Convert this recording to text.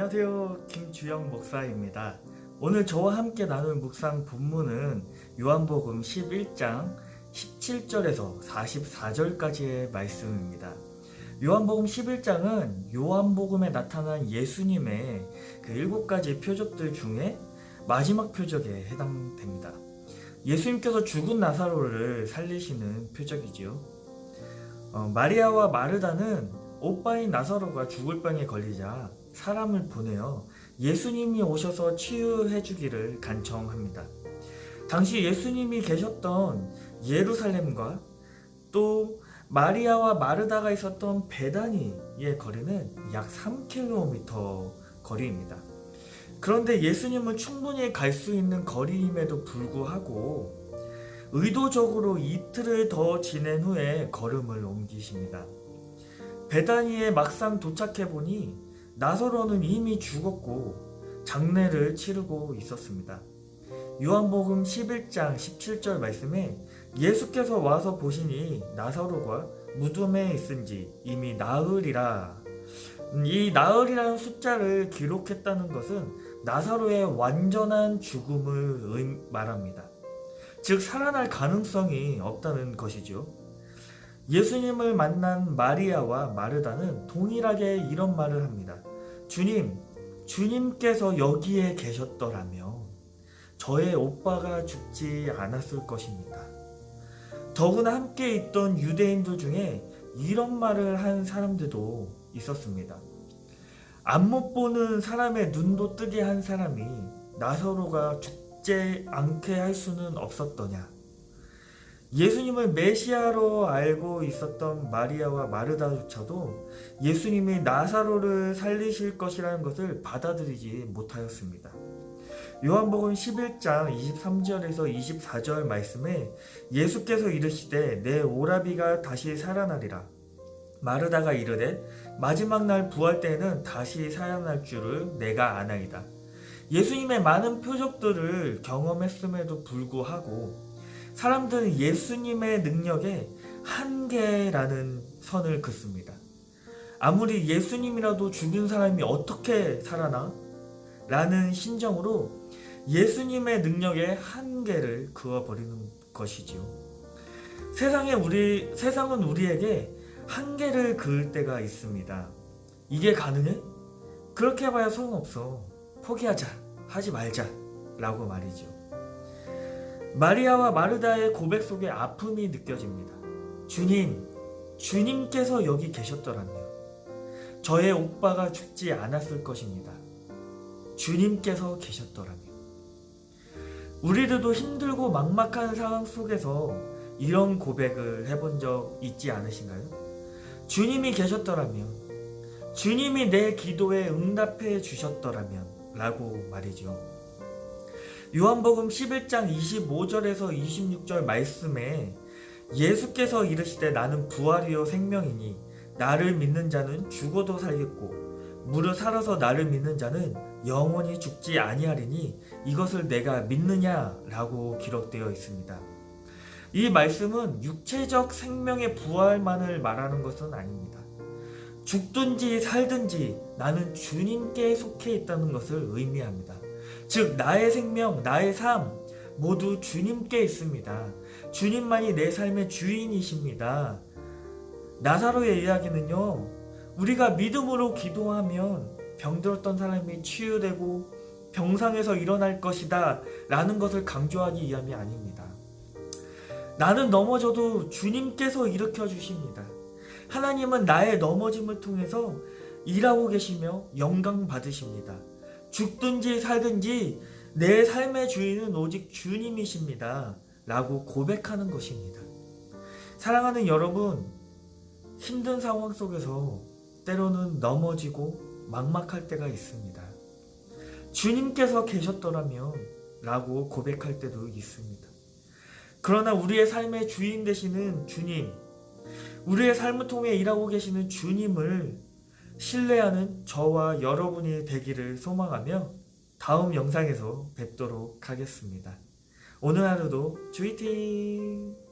안녕하세요. 김주영 목사입니다. 오늘 저와 함께 나눌 묵상 본문은 요한복음 11장 17절에서 44절까지의 말씀입니다. 요한복음 11장은 요한복음에 나타난 예수님의 그 일곱 가지 표적들 중에 마지막 표적에 해당됩니다. 예수님께서 죽은 나사로를 살리시는 표적이지요. 어, 마리아와 마르다는 오빠인 나사로가 죽을 병에 걸리자 사람을 보내어 예수님이 오셔서 치유해 주기를 간청합니다. 당시 예수님이 계셨던 예루살렘과 또 마리아와 마르다가 있었던 베다니의 거리는 약 3km 거리입니다. 그런데 예수님은 충분히 갈 수 있는 거리임에도 불구하고 의도적으로 이틀을 더 지낸 후에 걸음을 옮기십니다. 베다니에 막상 도착해 보니 나사로는 이미 죽었고 장례를 치르고 있었습니다. 요한복음 11장 17절 말씀에 예수께서 와서 보시니 나사로가 무덤에 있은지 이미 나흘이라 음, 이 나흘이라는 숫자를 기록했다는 것은 나사로의 완전한 죽음을 의- 말합니다. 즉 살아날 가능성이 없다는 것이죠. 예수님을 만난 마리아와 마르다는 동일하게 이런 말을 합니다. 주님, 주님께서 여기에 계셨더라면 저의 오빠가 죽지 않았을 것입니다. 더구나 함께 있던 유대인들 중에 이런 말을 한 사람들도 있었습니다. 안 못 보는 사람의 눈도 뜨게 한 사람이 나사로가 죽지 않게 할 수는 없었더냐. 예수님을 메시아로 알고 있었던 마리아와 마르다조차도 예수님이 나사로를 살리실 것이라는 것을 받아들이지 못하였습니다. 요한복음 11장 23절에서 24절 말씀에 예수께서 이르시되 내 오라비가 다시 살아나리라. 마르다가 이르되 마지막 날 부활 때에는 다시 살아날 줄을 내가 아나이다. 예수님의 많은 표적들을 경험했음에도 불구하고 사람들은 예수님의 능력에 한계라는 선을 긋습니다. 아무리 예수님이라도 죽은 사람이 어떻게 살아나? 라는 심정으로 예수님의 능력에 한계를 그어버리는 것이지요. 세상에 우리, 세상은 우리에게 한계를 그을 때가 있습니다. 이게 가능해? 그렇게 해봐야 소용없어. 포기하자. 하지 말자. 라고 말이죠. 마리아와 마르다의 고백 속에 아픔이 느껴집니다. 주님, 주님께서 여기 계셨더라면 저의 오빠가 죽지 않았을 것입니다. 주님께서 계셨더라면 우리들도 힘들고 막막한 상황 속에서 이런 고백을 해본 적 있지 않으신가요? 주님이 계셨더라면 주님이 내 기도에 응답해 주셨더라면 라고 말이죠. 요한복음 11장 25절에서 26절 말씀에 예수께서 이르시되 나는 부활이요 생명이니 나를 믿는 자는 죽어도 살겠고 무릇 살아서 나를 믿는 자는 영원히 죽지 아니하리니 이것을 내가 믿느냐라고 기록되어 있습니다. 이 말씀은 육체적 생명의 부활만을 말하는 것은 아닙니다. 죽든지 살든지 나는 주님께 속해 있다는 것을 의미합니다. 즉 나의 생명, 나의 삶 모두 주님께 있습니다. 주님만이 내 삶의 주인이십니다. 나사로의 이야기는요. 우리가 믿음으로 기도하면 병들었던 사람이 치유되고 병상에서 일어날 것이다 라는 것을 강조하기 위함이 아닙니다. 나는 넘어져도 주님께서 일으켜 주십니다. 하나님은 나의 넘어짐을 통해서 일하고 계시며 영광 받으십니다. 죽든지 살든지 내 삶의 주인은 오직 주님이십니다. 라고 고백하는 것입니다. 사랑하는 여러분, 힘든 상황 속에서 때로는 넘어지고 막막할 때가 있습니다. 주님께서 계셨더라면 라고 고백할 때도 있습니다. 그러나 우리의 삶의 주인 되시는 주님, 우리의 삶을 통해 일하고 계시는 주님을 신뢰하는 저와 여러분이 되기를 소망하며 다음 영상에서 뵙도록 하겠습니다. 오늘 하루도 주이팅!